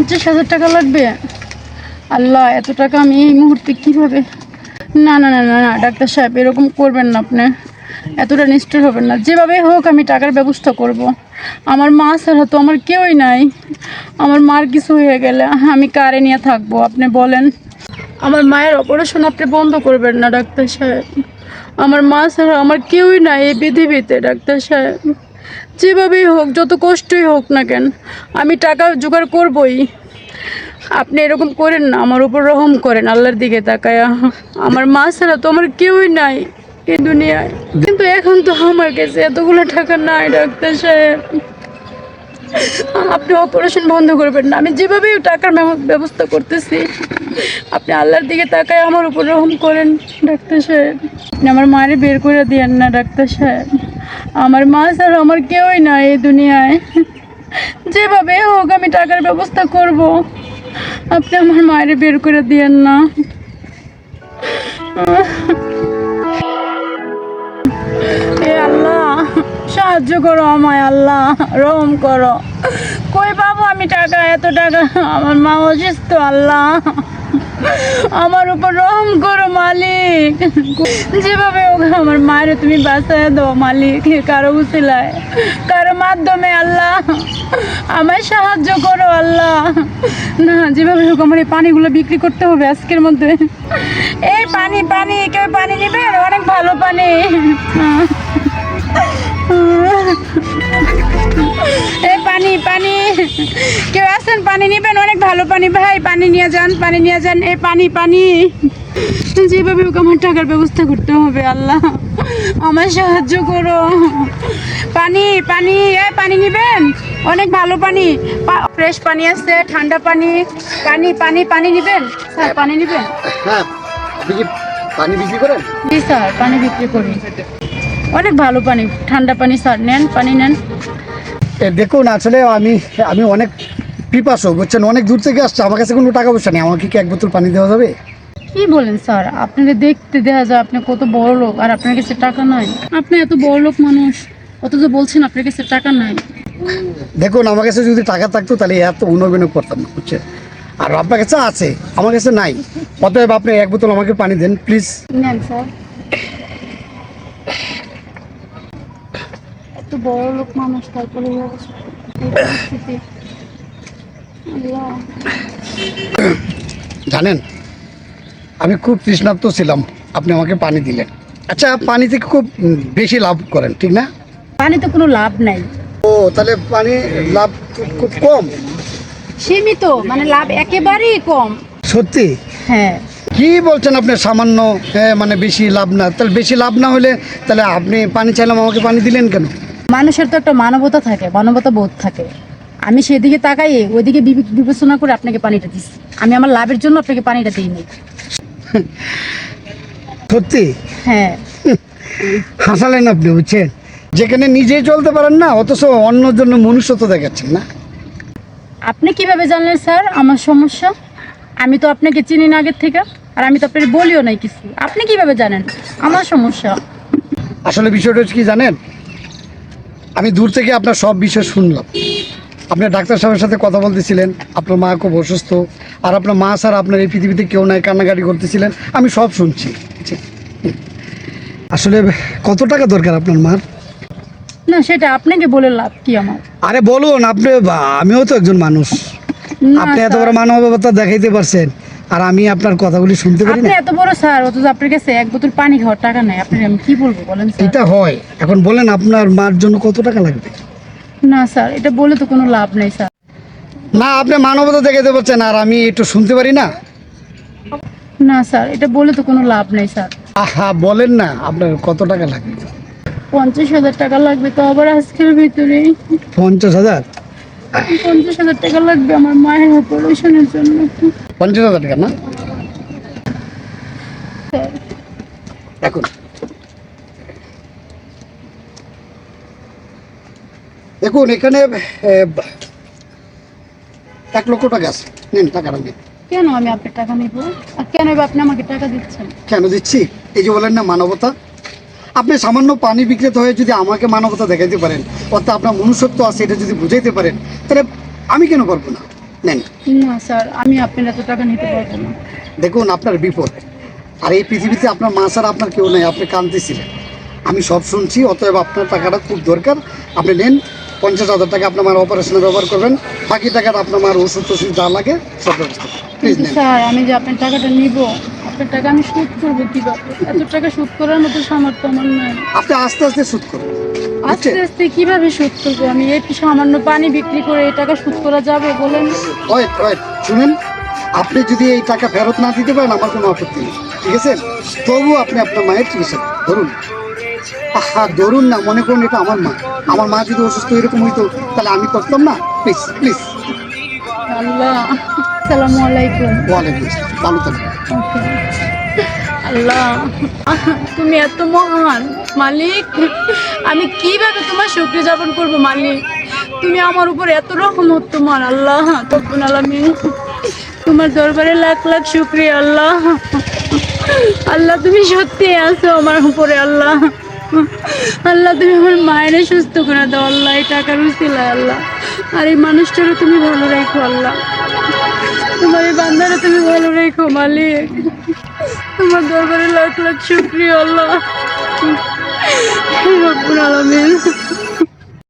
পঞ্চাশ হাজার টাকা লাগবে? আল্লাহ, এত টাকা আমি এই মুহূর্তে কীভাবে না না না না না, ডাক্তার সাহেব, এরকম করবেন না আপনি। এতটা নিষ্ঠুর হবেন না। যেভাবে হোক, আমি টাকার ব্যবস্থা করব। আমার মা ছাড়া তো আমার কেউই নাই। আমার মার কিছু হয়ে গেলে আমি কারে নিয়ে থাকব? আপনি বলেন। আমার মায়ের অপারেশন আপনি বন্ধ করবেন না, ডাক্তার সাহেব। আমার মা ছাড়া আমার কেউই নাই এই পৃথিবীতে, ডাক্তার সাহেব। যেভাবেই হোক, যত কষ্টই হোক না কেন, আমি টাকা জোগাড় করবই। আপনি এরকম করেন না, আমার উপর রহম করেন, আল্লাহর দিকে তাকায়া। আমার মা ছাড়া তো আমার কেউই নাই এই দুনিয়ায়। কিন্তু এখন তো আমার কাছে এতগুলো টাকা নাই, ডাক্তার সাহেব। আপনি অপারেশন বন্ধ করবেন না, আমি যেভাবে টাকার ব্যবস্থা করতেছি, আপনি আল্লাহর দিকে তাকায় আমার উপর রহম করেন, ডাক্তার সাহেব। আপনি আমার মায়ের বের করে দিয়েন না, ডাক্তার সাহেব। আমার মা ছাড়া আমার কেউই নাই এই দুনিয়ায়। যেভাবে হোক আমি টাকার ব্যবস্থা করব। আপনি আমার মায়ের বের করে দিয়েন না। এ আল্লাহ, সাহায্য করো আমায় আল্লাহ, রহম করো। কই পাবো আমি টাকা, এত টাকা? আমার মা অসুস্থ, আল্লাহ। আমার উপর রহম করো, মালিক। যেভাবে হোক, আমার মায়ের তুমি বাঁচায় দাও, মালিক, কারও উচিলায়। কারও মাধ্যমে আল্লাহ, আমায় সাহায্য করো, আল্লাহ। না, যেভাবে হোক, আমার এই পানিগুলো বিক্রি করতে হবে আজকের মধ্যে। এই পানি পানি, কেউ পানি নেবে? অনেক ভালো পানি। এই পানি পানি। কেউ আসেন পানি নেবেন? অনেক ভালো পানি ভাই। পানি নিয়ে যান পানি নিয়ে যান। এই পানি পানি। যেভাবে হোক আমার টাকার ব্যবস্থা করতে হবে আল্লাহ। আমার সাহায্য করো। পানি পানি। এই পানি নেবেন? অনেক ভালো পানি। ফ্রেশ পানি আছে ঠান্ডা পানি। পানি পানি পানি নেবেন? স্যার পানি নেবেন? হ্যাঁ পানি বিক্রি করেন? জি স্যার পানি বিক্রি করি। অনেক ভালো পানি ঠান্ডা পানি স্যার নেন পানি নেন। দেখুন আসলে আমি আমি অনেক পিপাসক বুঝছেন? অনেক দূর থেকে আসছে আমার কাছে কোনো টাকা পয়সা নেই আমাকে কি এক বোতল পানি দেওয়া যাবে? কি বলেন স্যার আপনাকে দেখতে দেখা যায় আপনি কত বড় লোক আর আপনার কাছে টাকা নাই। আপনি এত বড় লোক মানুষ অথচ বলছেন আপনার কাছে টাকা নাই। দেখুন আমার কাছে যদি টাকা থাকতো তাহলে এত উন্নয়ন করতাম না বুঝছেন? আর আপনার কাছে আছে আমার কাছে নাই। অতএব আপনি এক বোতল আমাকে পানি দেন প্লিজ। নেন স্যার। এত বড় লোক মানুষ তারপরে জানেন আমি খুব তৃষ্ণার্ত ছিলাম। আপনি আমাকে পানি দিলেন। আচ্ছা পানি থেকে খুব বেশি লাভ করেন ঠিক না? পানিতে কোনো লাভ নাই। ও তাহলে পানি লাভ খুব- খুব কম? সীমিত মানে লাভ একেবারেই কম। সত্যি? হ্যাঁ। কি বলছেন আপনি সামান্য হ্যাঁ, মানে বেশি লাভ না তাহলে বেশি লাভ না হলে তাহলে আপনি পানি চাইলাম আমাকে পানি দিলেন কেন? মানুষের তো একটা মানবতা থাকে মানবতা বোধ থাকে। আমি সেদিকে তাকাই ওইদিকে বিবেচনা করে আপনাকে পানিটা দিচ্ছি। আমি আমার লাভের জন্য আপনাকে পানিটা দিইনি। সত্যি? হ্যাঁ। হাসালেন আপনি বুঝছেন? যেখানে নিজেই চলতে পারেন না অথচ অন্যর জন্য মনুষ্য মনুষ্যত্ব দেখাচ্ছেন না। আপনি কীভাবে জানলেন স্যার আমার সমস্যা? আমি তো আপনাকে চিনি না আগের থেকে আর আমি তো আপনাকে বলিও নাই কিছু। আপনি কীভাবে জানেন? আমার সমস্যা। আসলে বিষয়টা হচ্ছে কি জানেন? আমি দূর থেকে আপনার সব বিষয় শুনলাম। আপনি ডাক্তার সাহেবের সাথে কথা বলতেছিলেন আপনার মা খুব অসুস্থ আর আপনার মা স্যার আপনার এই পৃথিবীতে কেউ নাই কান্নাকাটি করতেছিলেন আমি সব শুনছি। আসলে কত টাকা দরকার আপনার মার? না সেটা আপনাকে বলে লাভ কি আমার? আরে বলুন আপনি আমিও তো একজন মানুষ। আপনি এত। বড় মানবতা দেখাইতে পারছেন। আর আমি আপনার কথাগুলি শুনতে পারি আপনি না? এত বড় স্যার অথচ আপনার কাছে এক বোতল পানি খাওয়ার টাকা নাই। আপনি আমি কি বলব বলেন স্যার? এটা হয়। এখন বলেন আপনার মার জন্য কত টাকা লাগবে? না স্যার এটা বলে তো কোনো লাভ নেই স্যার। না আপনি মানবতা দেখাইতে পারছেন আর আমি একটু শুনতে পারি না? না স্যার এটা বলে তো কোনো লাভ নেই স্যার। আহা বলেন না আপনার কত টাকা লাগবে? পঞ্চাশ হাজার টাকা লাগবে তো আবার আজকের ভিতরে। পঞ্চাশ হাজার? পঞ্চাশ হাজার টাকা লাগবে আমার মায়ের অপারেশনের জন্য। পঞ্চাশ হাজার টাকা না? দেখুন এখানে এক লক্ষ টাকা আছে। নিন টাকাটা নিন। কেন আমি আপনার টাকা নিব? আর কেন আপনি আমাকে টাকা দিচ্ছেন? কেন দিচ্ছি? এই যে বলেন না মানবতা। আপনি সামান্য পানি বিক্রেতা হয়ে যদি আমাকে মানবতা দেখাইতে পারেন অর্থাৎ আপনার মনুষ্যত্ব আছে এটা যদি বুঝাইতে পারেন তাহলে আমি কেন পারব না? নেন। না স্যার আমি আপনার এত টাকা নিতে পারব না। দেখুন আপনার বিপদ। আর এই পৃথিবীতে আপনার মা ছাড়া আপনার কেউ নেই আপনি কাঁদতেছিলেন। আমি সব শুনছি অতএব আপনার টাকাটা খুব দরকার। আপনি নেন পঞ্চাশ হাজার টাকা আপনার মার অপারেশনে ব্যবহার করবেন। বাকি টাকাটা আপনার মার ওষুধ টষুধ যা লাগে সব ব্যবস্থা প্লিজ স্যার আমি যে আপনার টাকাটা নিব টাকা আমি সুদ করব কীভাবে? এত টাকা সুদ করার মতো সামর্থ্য আমার নাই। আপনি আস্তে আস্তে সুদ করুন। আস্তে আস্তে কীভাবে সুদ করব? আমি এই সামান্য পানি বিক্রি করে এই টাকা সুদ করা যাবে বলেন? ওয়েট ওয়েট শুনেন। আপনি যদি এই টাকা ফেরত না দিতে পারেন আমার কোনো আপত্তি নেই। ঠিক আছে? তবু আপনি আপনার মায়ের চিকিৎসা ধরুন। হ্যাঁ ধরুন না মনে করুন এটা আমার মা। আমার মা যদি অসুস্থ এরকম হইতো তাহলে আমি করতাম না? Please please. আল্লাহ আসসালামু আলাইকুম। ওয়ালাইকুম আসসালাম। ভালো থাকবেন. আল্লাহ। তুমি এত মহান, মালিক। আমি কীভাবে তোমার শুক্রিয়া যাপন করব, মালিক? তুমি আমার উপর এত রহমত তোমার, আল্লাহ। তখন আলামিন, তোমার দরবারে লাখ লাখ শুক্রিয়া আল্লাহ। আল্লাহ, তুমি সত্যি আছো আমার উপরে, আল্লাহ। আল্লাহ, তুমি আমার মায়ের সুস্থ করে দাও, আল্লাহ। এই টাকার উচিলা আল্লাহ। আর এই মানুষটারও তুমি ভালো রেখো, আল্লাহ। তোমার এই বান্ধারও তুমি ভালো রেখো, মালিক। তোমার দরবারে লাখ লাখ শুক্রিয়া, আল্লাহ। রব্বুল